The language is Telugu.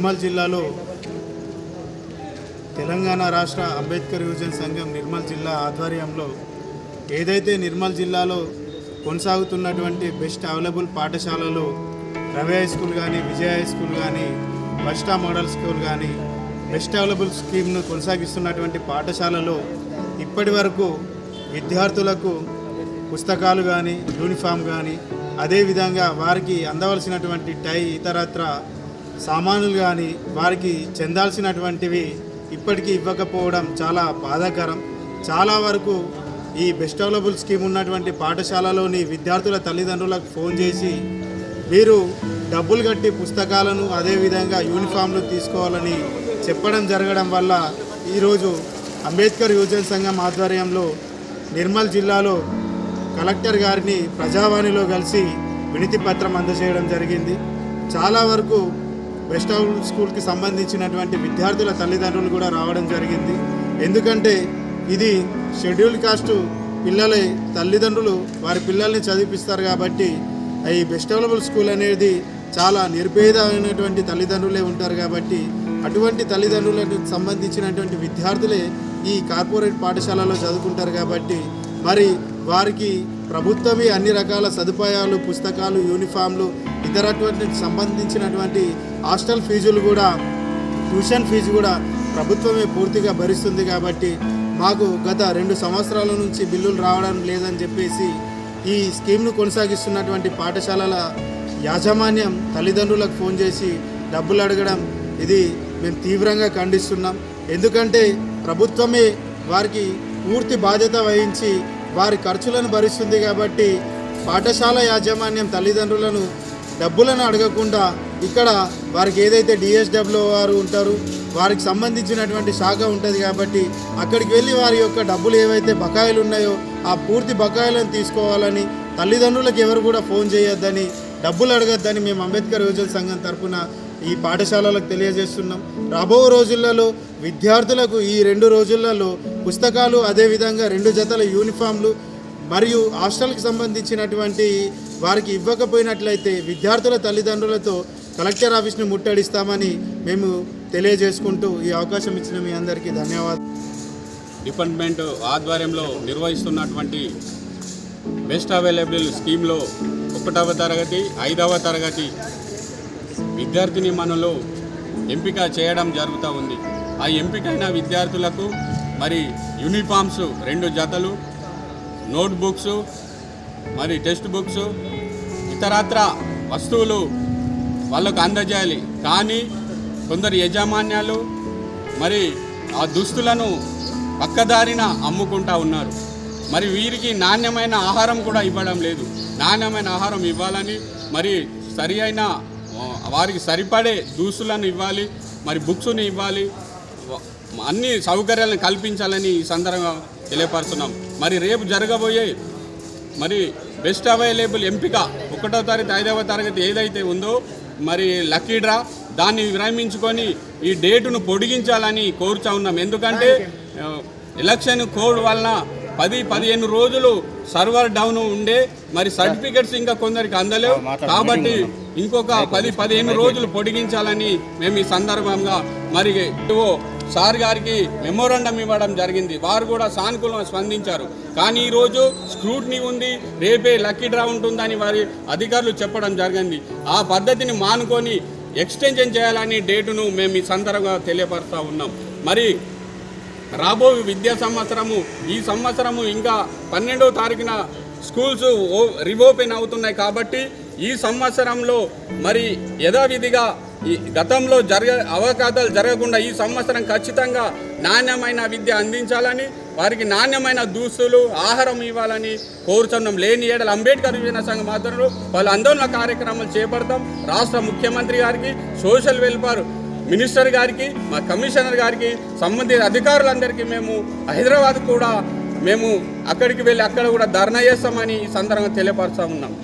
నిర్మల్ జిల్లాలో తెలంగాణ రాష్ట్ర అంబేద్కర్ యువజన సంఘం నిర్మల్ జిల్లా ఆధ్వర్యంలో ఏదైతే నిర్మల్ జిల్లాలో కొనసాగుతున్నటువంటి బెస్ట్ అవైలబుల్ పాఠశాలలు రవి హై స్కూల్ కానీ విజయ హై స్కూల్ కానీ బస్టా మోడల్ స్కూల్ కానీ బెస్ట్ అవైలబుల్ స్కీమ్ను కొనసాగిస్తున్నటువంటి పాఠశాలలో ఇప్పటి వరకు విద్యార్థులకు పుస్తకాలు కానీ యూనిఫామ్ కానీ అదేవిధంగా వారికి అందవలసినటువంటి టై ఇతరత్ర సామానులు కానీ వారికి చెందాల్సినటువంటివి ఇప్పటికీ ఇవ్వకపోవడం చాలా బాధాకరం. చాలా వరకు ఈ బెస్ట్ అవైలబుల్ స్కీమ్ ఉన్నటువంటి పాఠశాలలోని విద్యార్థుల తల్లిదండ్రులకు ఫోన్ చేసి మీరు డబ్బులు కట్టి పుస్తకాలను అదేవిధంగా యూనిఫామ్లు తీసుకోవాలని చెప్పడం జరగడం వల్ల ఈరోజు అంబేద్కర్ యువజన సంఘం ఆధ్వర్యంలో నిర్మల్ జిల్లాలో కలెక్టర్ గారిని ప్రజావాణిలో కలిసి వినతి పత్రం అందజేయడం జరిగింది. చాలా వరకు వెస్ట్ హౌల్ స్కూల్కి సంబంధించినటువంటి విద్యార్థుల తల్లిదండ్రులు కూడా రావడం జరిగింది. ఎందుకంటే ఇది షెడ్యూల్ కాస్ట్ పిల్లల తల్లిదండ్రులు వారి పిల్లల్ని చదివిపిస్తారు కాబట్టి ఈ బెస్ట్ అవైలబుల్ స్కూల్ అనేది చాలా నిర్భేదమైనటువంటి తల్లిదండ్రులే ఉంటారు కాబట్టి అటువంటి తల్లిదండ్రులకు సంబంధించినటువంటి విద్యార్థులే ఈ కార్పొరేట్ పాఠశాలలో చదువుకుంటారు కాబట్టి మరి వారికి ప్రభుత్వమే అన్ని రకాల సదుపాయాలు పుస్తకాలు యూనిఫామ్లు ఇతరటువంటి సంబంధించినటువంటి హాస్టల్ ఫీజులు కూడా ట్యూషన్ ఫీజు కూడా ప్రభుత్వమే పూర్తిగా భరిస్తుంది కాబట్టి మాకు గత రెండు సంవత్సరాల నుంచి బిల్లులు రావడం లేదని చెప్పేసి ఈ స్కీమ్ను కొనసాగిస్తున్నటువంటి పాఠశాలల యాజమాన్యం తల్లిదండ్రులకు ఫోన్ చేసి డబ్బులు అడగడం ఇది మేము తీవ్రంగా ఖండిస్తున్నాం. ఎందుకంటే ప్రభుత్వమే వారికి పూర్తి బాధ్యత వహించి వారి ఖర్చులను భరిస్తుంది కాబట్టి పాఠశాల యాజమాన్యం తల్లిదండ్రులను డబ్బులను అడగకుండా ఇక్కడ వారికి ఏదైతే డిఎస్డబ్ల్యూ వారు ఉంటారు వారికి సంబంధించినటువంటి శాఖ ఉంటుంది కాబట్టి అక్కడికి వెళ్ళి వారి యొక్క డబ్బులు ఏవైతే బకాయిలు ఉన్నాయో ఆ పూర్తి బకాయిలను తీసుకోవాలని తల్లిదండ్రులకు ఎవరు కూడా ఫోన్ చేయొద్దని డబ్బులు అడగద్దని మేము అంబేద్కర్ యువజన సంఘం తరఫున ఈ పాఠశాలలకు తెలియజేస్తున్నాం. రాబో రోజులలో విద్యార్థులకు ఈ రెండు రోజులలో పుస్తకాలు అదేవిధంగా రెండు జతల యూనిఫామ్లు మరియు హాస్టల్కి సంబంధించినటువంటి వారికి ఇవ్వకపోయినట్లయితే విద్యార్థుల తల్లిదండ్రులతో కలెక్టర్ ఆఫీస్ని ముట్టడిస్తామని మేము తెలియజేసుకుంటూ ఈ అవకాశం ఇచ్చిన మీ అందరికీ ధన్యవాదాలు. డిపార్ట్మెంట్ ఆధ్వర్యంలో నిర్వహిస్తున్నటువంటి బెస్ట్ అవైలబుల్ స్కీమ్లో ఒకటవ తరగతి ఐదవ తరగతి విద్యార్థిని మనలో ఎంపిక చేయడం జరుగుతూ ఉంది. ఆ ఎంపికైన విద్యార్థులకు మరి యూనిఫామ్స్ రెండు జతలు నోట్ బుక్స్ మరి టెక్స్ట్ బుక్స్ ఇతరత్ర వస్తువులు వాళ్ళకు అందజేయాలి. కానీ కొందరు యజమాన్యాలు మరి ఆ దుస్తులను పక్కదారిన అమ్ముకుంటా ఉన్నారు. మరి వీరికి నాణ్యమైన ఆహారం కూడా ఇవ్వడం లేదు. నాణ్యమైన ఆహారం ఇవ్వాలని మరి సరి అయిన వారికి సరిపడే దుస్తులను ఇవ్వాలి మరి బుక్స్ని ఇవ్వాలి అన్ని సౌకర్యాలను కల్పించాలని ఈ సందర్భంగా తెలియపరుస్తున్నాం. మరి రేపు జరగబోయే మరి బెస్ట్ అవైలబుల్ ఎంపిక ఒకటో తరగతి ఐదవ తరగతి ఏదైతే ఉందో మరి లక్కీ డ్రా దాన్ని విరమించుకొని ఈ డేటును పొడిగించాలని కోరుచా ఉన్నాం. ఎందుకంటే ఎలక్షన్ కోడ్ వలన పది పదిహేను రోజులు సర్వర్ డౌన్ ఉండే మరి సర్టిఫికెట్స్ ఇంకా కొందరికి అందలేవు. కాబట్టి ఇంకొక పది పదిహేను రోజులు పొడిగించాలని మేము ఈ సందర్భంగా మరి సార్ గారికి మెమోరాండం ఇవ్వడం జరిగింది. వారు కూడా సానుకూలంగా స్పందించారు. కానీ ఈరోజు స్క్రూట్నీ ఉంది రేపే లక్కీ డ్రా ఉంటుందని వారి అధికారులు చెప్పడం జరిగింది. ఆ పద్ధతిని మానుకొని ఎక్స్టెన్షన్ చేయాలని డేటును మేము ఈ సందర్భంగా తెలియపరుస్తూ ఉన్నాం. మరి రాబో విద్యా సంవత్సరము ఈ సంవత్సరము ఇంకా పన్నెండవ తారీఖున స్కూల్స్ ఓ- రీఓపెన్ అవుతున్నాయి కాబట్టి ఈ సంవత్సరంలో మరి యథావిధిగా ఈ గతంలో జరగ అవకాశాలు జరగకుండా ఈ సంవత్సరం ఖచ్చితంగా నాణ్యమైన విద్య అందించాలని వారికి నాణ్యమైన దుస్తులు ఆహారం ఇవ్వాలని కోరుతున్నాం లేని ఏడల అంబేద్కర్ యువజన సంఘం ఆధ్వర్యంలో వాళ్ళు ఆందోళన కార్యక్రమాలు చేపడతాం. రాష్ట్ర ముఖ్యమంత్రి గారికి సోషల్ వెల్ఫేర్ మినిస్టర్ గారికి మా కమిషనర్ గారికి సంబంధిత అధికారులందరికీ మేము హైదరాబాద్ కూడా మేము అక్కడికి వెళ్ళి అక్కడ కూడా ధర్నా చేస్తామని ఈ సందర్భంగా తెలియపరుస్తా ఉన్నాం.